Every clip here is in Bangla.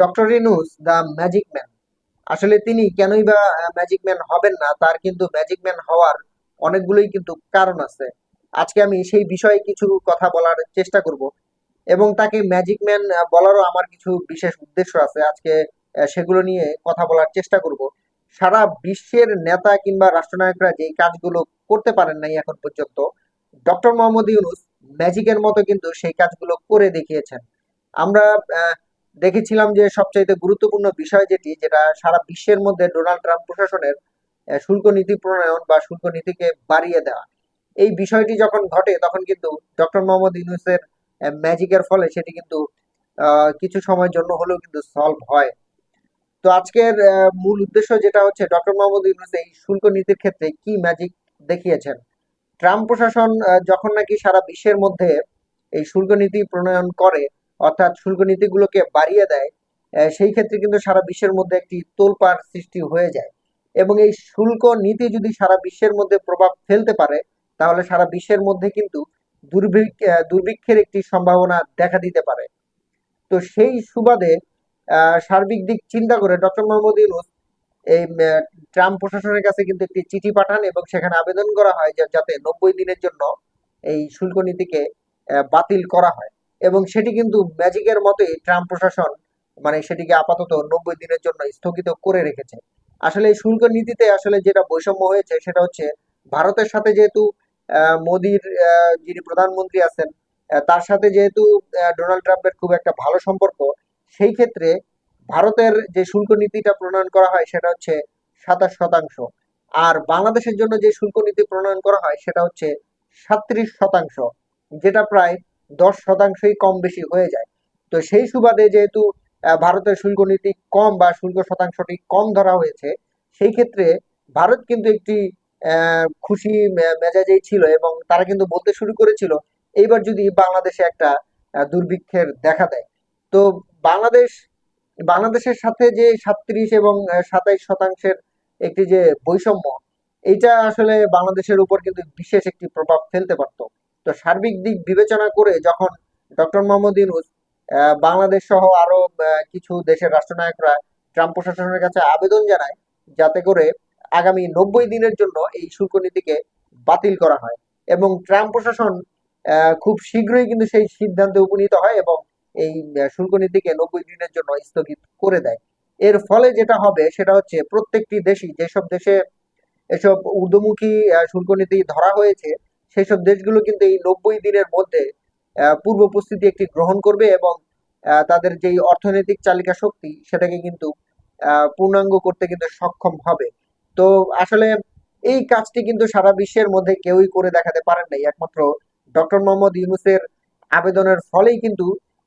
Doctor Yunus the magic man. আসলে তিনি কেনই বা ম্যাজিক ম্যান হবেন না, তার কিন্তু ম্যাজিক ম্যান হওয়ার অনেকগুলোই কিন্তু কারণ আছে। আজকে আমি সেই বিষয়ে কিছু কথা বলার চেষ্টা করব। এবং তাকে ম্যাজিক ম্যান বলারও আমার কিছু বিশেষ উদ্দেশ্য আছে। আজকে সেগুলো নিয়ে কথা বলার চেষ্টা করব। সারা বিশ্বের নেতা কিংবা রাষ্ট্রনায়করা যে কাজগুলো করতে পারেন নাই এখন পর্যন্ত, ডক্টর মোহাম্মদ ইউনুস ম্যাজিকের মতো কিন্তু সেই কাজগুলো করে দেখিয়েছেন। আমরা দেখেছিলাম যে সবচাইতে গুরুত্বপূর্ণ বিষয় যেটি, যেটা সারা বিশ্বের মধ্যে ডোনাল্ড ট্রাম্প প্রশাসনের শুল্ক নীতি প্রণয়ন বা শুল্ক নীতিকে বাড়িয়ে দেওয়া। এই বিষয়টি যখন ঘটে, তখন কিন্তু ডক্টর মোহাম্মদ ইউনুসের ম্যাজিকের ফলে সেটি কিন্তু কিছু সময়ের জন্য হলেও কিন্তু সলভ হয়। তো আজকের মূল উদ্দেশ্য যেটা হচ্ছে, ডক্টর মোহাম্মদ ইউনুস এই শুল্ক নীতির ক্ষেত্রে কি ম্যাজিক দেখিয়েছেন? ট্রাম্প প্রশাসন যখন নাকি সারা বিশ্বের মধ্যে এই শুল্ক নীতি প্রণয়ন করে অর্থাৎ শুল্ক নীতিগুলোকে বাড়িয়ে দেয় সেই ক্ষেত্রে কিন্তু সারা বিশ্বের মধ্যে একটি তোলপাড় সৃষ্টি হয়ে যায়। এবং এই শুল্ক নীতি যদি সারা বিশ্বের মধ্যে প্রভাব ফেলতে পারে, তাহলে সারা বিশ্বের মধ্যে কিন্তু দুর্ভিক্ষ দুর্ভিক্ষের একটি সম্ভাবনা দেখা দিতে পারে। তো সেই সুবাদে সার্বিক দিক চিন্তা করে ডক্টর মোহাম্মদ ইউনুস এই ট্রাম্প প্রশাসনের কাছে কিন্তু একটি চিঠি পাঠান এবং সেখানে আবেদন করা হয় যাতে নব্বই দিনের জন্য এই শুল্ক নীতিকে বাতিল করা হয়। এবং সেটি কিন্তু ম্যাজিকের মতোই ট্রাম্প প্রশাসন মানে সেটিকে আপাতত নব্বই দিনের জন্য স্থগিত করে রেখেছে। আসলে এই শুল্ক নীতিতে আসলে যেটা বৈষম্য হয়েছে সেটা হচ্ছে ভারতের সাথে যেহেতু মোদির যিনি প্রধানমন্ত্রী আছেন তার সাথে যেহেতু ডোনাল্ড ট্রাম্পের খুব একটা ভালো সম্পর্ক, সেই ক্ষেত্রে ভারতের যে শুল্ক নীতিটা প্রণয়ন করা হয় সেটা হচ্ছে সাতাশ শতাংশ। আর বাংলাদেশের জন্য যে শুল্ক নীতি প্রণয়ন করা হয় সেটা হচ্ছে সাত্রিশ শতাংশ, যেটা প্রায় দশ শতাংশই কম বেশি হয়ে যায়। তো সেই সুবাদে যেহেতু ভারতের শুল্ক নীতি কম বা শুল্ক শতাংশটি কম ধরা হয়েছে, সেই ক্ষেত্রে ভারত কিন্তু একটি খুশি মেজাজেই ছিল এবং তারা কিন্তু বলতে শুরু করেছিল, এইবার যদি বাংলাদেশে একটা দুর্ভিক্ষের দেখা দেয়। তো বাংলাদেশ, বাংলাদেশের সাথে যে সাতত্রিশ এবং সাতাইশ শতাংশের একটি যে বৈষম্য, এইটা আসলে বাংলাদেশের উপর কিন্তু বিশেষ একটি প্রভাব ফেলতে পারত। তো সার্বিক দিক বিবেচনা করে যখন ডক্টর মোহাম্মদ ইউনুস বাংলাদেশ সহ আরও কিছু দেশের রাষ্ট্রনায়করা ট্রাম্প প্রশাসনের কাছে আবেদন জানায়, যাতে করে আগামী নব্বই দিনের জন্য এই শুল্ক নীতিকে বাতিল করা হয়। এবং ট্রাম্প প্রশাসন খুব শীঘ্রই কিন্তু সেই সিদ্ধান্তে উপনীত হয় এবং এই শুল্ক নীতিকে নব্বই দিনের জন্য স্থগিত করে দেয়। এর ফলে যেটা হবে সেটা হচ্ছে প্রত্যেকটি দেশই, যেসব দেশে এসব ঊর্ধ্বমুখী শুল্ক নীতি ধরা হয়েছে সেই সব দেশগুলো কিন্তু এই নব্বই দিনের মধ্যে পূর্ব প্রস্তুতি একটি গ্রহণ করবে এবং তাদের যেই অর্থনৈতিক চালিকা শক্তি সেটাকে কিন্তু পূর্ণাঙ্গ করতে কিন্তু সক্ষম হবে। তো আসলে এই কাজটি কিন্তু সারা বিশ্বের মধ্যে কেউই করে দেখাতে পারেন নাই। একমাত্র ডক্টর মোহাম্মদ ইউনুসের আবেদনের ফলেই কিন্তু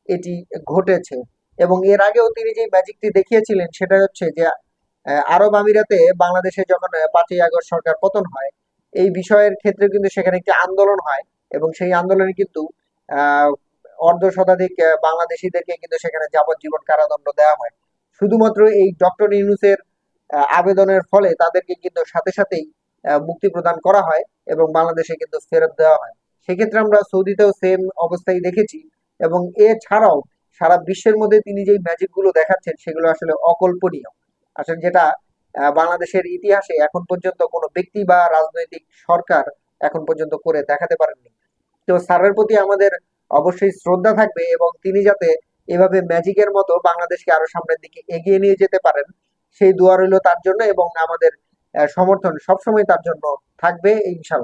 এটি ঘটেছে। এবং এর আগেও তিনি যে ম্যাজিকটি দেখিয়েছিলেন সেটা হচ্ছে যে আরব আমিরাতে বাংলাদেশে যখন পাঁচই আগস্ট সরকার পতন হয় এই বিষয়ের ক্ষেত্রে কিন্তু সেখানে একটি আন্দোলন হয় এবং সেই আন্দোলনে কিন্তু অর্ধ শতাধিক বাংলাদেশিদেরকে কিন্তু সেখানে যাবজ্জীবন কারাদণ্ড দেওয়া হয়। শুধুমাত্র এই ডক্টর ইউনুসের আবেদনের ফলে তাদেরকে কিন্তু সাথে সাথেই মুক্তি প্রদান করা হয় এবং বাংলাদেশে কিন্তু ফেরত দেওয়া হয়। সেক্ষেত্রে আমরা সৌদিতেও সেম অবস্থায় দেখেছি এবং এছাড়াও সারা বিশ্বের মধ্যে তিনি যেই ম্যাজিকগুলো দেখাচ্ছেন সেগুলো আসলে অকল্পনীয়। আসলে যেটা বাংলাদেশের ইতিহাসে এখন পর্যন্ত কোনো ব্যক্তি বা রাজনৈতিক সরকার এখন পর্যন্ত করে দেখাতে পারেননি। তো স্যারের প্রতি আমাদের অবশ্যই শ্রদ্ধা থাকবে এবং তিনি যাতে এভাবে ম্যাজিকের মতো বাংলাদেশকে আরও সামনের দিকে এগিয়ে নিয়ে যেতে পারেন, সেই দোয়া রইল তার জন্য এবং আমাদের সমর্থন সবসময় তার জন্য থাকবে ইনশাল্লাহ।